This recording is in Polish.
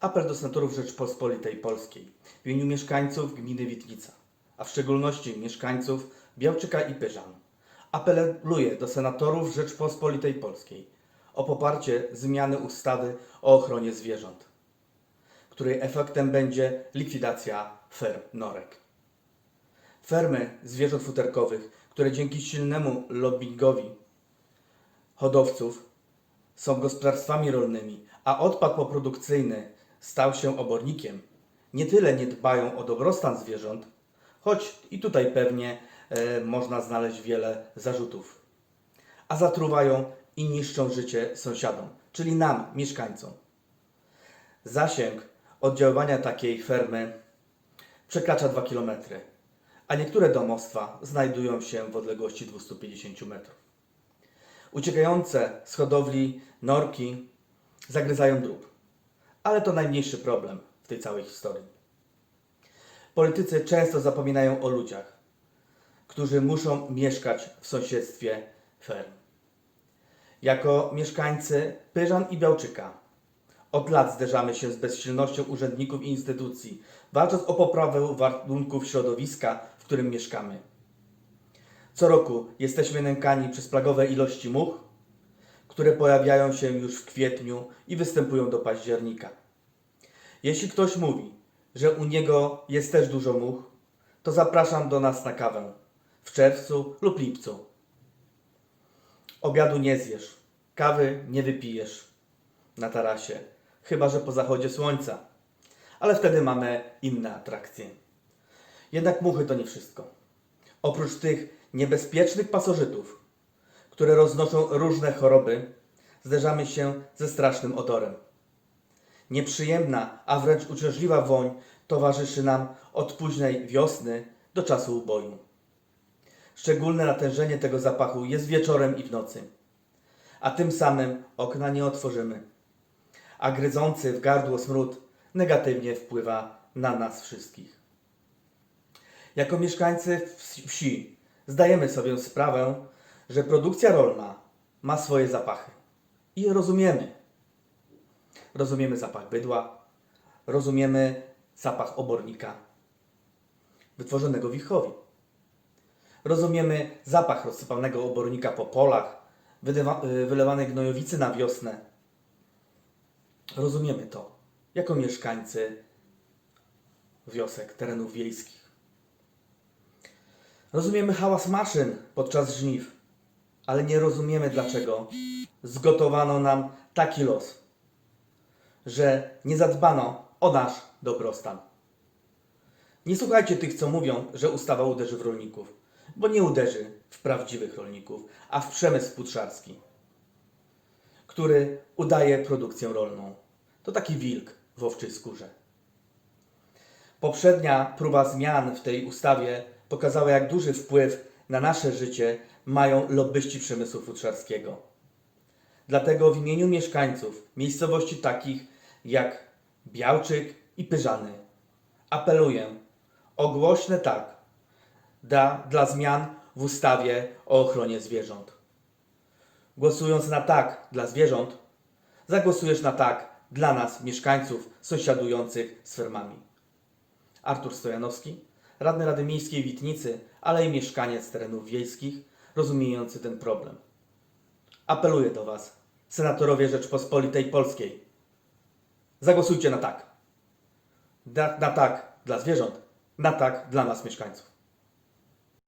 Apel do senatorów Rzeczpospolitej Polskiej w imieniu mieszkańców gminy Witnica, a w szczególności mieszkańców Białczyka i Pyżan. Apeluję do senatorów Rzeczpospolitej Polskiej o poparcie zmiany ustawy o ochronie zwierząt, której efektem będzie likwidacja ferm norek. Fermy zwierząt futerkowych, które dzięki silnemu lobbingowi hodowców są gospodarstwami rolnymi, a odpad poprodukcyjny stał się obornikiem, nie tyle nie dbają o dobrostan zwierząt, choć i tutaj pewnie e, można znaleźć wiele zarzutów, a zatruwają i niszczą życie sąsiadom, czyli nam, mieszkańcom. Zasięg oddziaływania takiej fermy przekracza 2 km, a niektóre domostwa znajdują się w odległości 250 metrów. Uciekające z hodowli norki zagryzają drób, ale to najmniejszy problem w tej całej historii. Politycy często zapominają o ludziach, którzy muszą mieszkać w sąsiedztwie ferm. Jako mieszkańcy Pyżan i Białczyka od lat zderzamy się z bezsilnością urzędników i instytucji, walcząc o poprawę warunków środowiska, w którym mieszkamy. Co roku jesteśmy nękani przez plagowe ilości much, które pojawiają się już w kwietniu i występują do października. Jeśli ktoś mówi, że u niego jest też dużo much, to zapraszam do nas na kawę w czerwcu lub lipcu. Obiadu nie zjesz, kawy nie wypijesz na tarasie, chyba że po zachodzie słońca, ale wtedy mamy inne atrakcje. Jednak muchy to nie wszystko. Oprócz tych niebezpiecznych pasożytów, które roznoszą różne choroby, zderzamy się ze strasznym odorem. Nieprzyjemna, a wręcz uciążliwa woń towarzyszy nam od późnej wiosny do czasu uboju. Szczególne natężenie tego zapachu jest wieczorem i w nocy, a tym samym okna nie otworzymy, a gryzący w gardło smród negatywnie wpływa na nas wszystkich. Jako mieszkańcy wsi- zdajemy sobie sprawę, że produkcja rolna ma swoje zapachy i je rozumiemy. Rozumiemy zapach bydła, rozumiemy zapach obornika wytworzonego w Wichowi. Rozumiemy zapach rozsypanego obornika po polach, y, wylewanej gnojowicy na wiosnę. Rozumiemy to jako mieszkańcy wiosek, terenów wiejskich. Rozumiemy hałas maszyn podczas żniw, ale nie rozumiemy dlaczego zgotowano nam taki los, że nie zadbano o nasz dobrostan. Nie słuchajcie tych, co mówią, że ustawa uderzy w rolników, bo nie uderzy w prawdziwych rolników, a w przemysł futrzarski, który udaje produkcję rolną. To taki wilk w owczej skórze. Poprzednia próba zmian w tej ustawie pokazała, jak duży wpływ na nasze życie mają lobbyści przemysłu futrzarskiego. Dlatego w imieniu mieszkańców miejscowości takich jak Białczyk i Pyżany apeluję o głośne tak dla, dla zmian w ustawie o ochronie zwierząt. Głosując na tak dla zwierząt, zagłosujesz na tak dla nas, mieszkańców sąsiadujących z fermami. Artur Stojanowski, radny Rady Miejskiej Witnicy, ale i mieszkaniec terenów wiejskich, rozumiejący ten problem. Apeluję do Was, senatorowie Rzeczpospolitej Polskiej. Zagłosujcie na tak. Na, na tak dla zwierząt, na tak dla nas, mieszkańców.